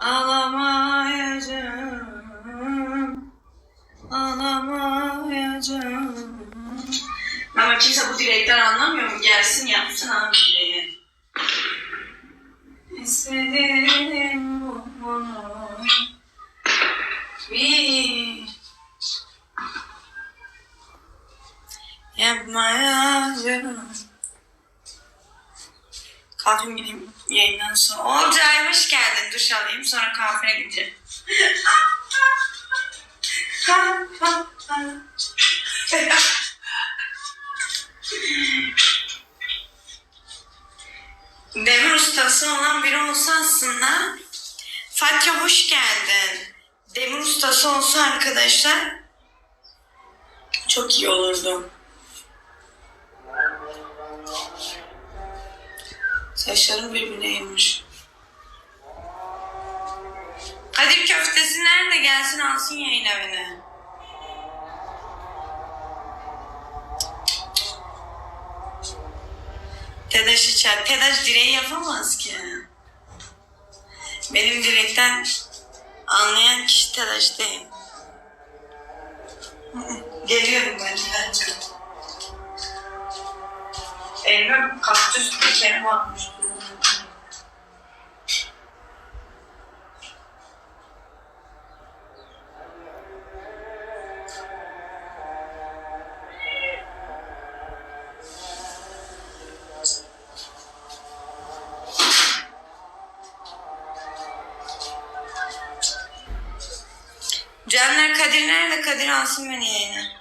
Ağlamayacağım. Ağlamayacağım. Ama kimse bu dilekten anlamıyor mu? Gelsin yapsın abi dileği. İstedim bunu. Bir yapmayacağım. Kalkayım gideyim yayından sonra. Olcay hoş geldin. Duş alayım sonra kahveye gideceğim. Demir ustası olan biri olsa aslında Fatya hoş geldin. Demir ustası olsa arkadaşlar çok iyi olurdu. Saçlarım birbirine yemiş. Kadir köftesi nerede gelsin alsın yayın evine. Tedaş içer. Tedaş direği yapamaz ki. Benim direkten anlayan kişi Tedaş değil. Geliyorum ben bence. Elime kaktüs dikeni bakmış. Canlar Kadir nerede? Kadir alsın beni yayına.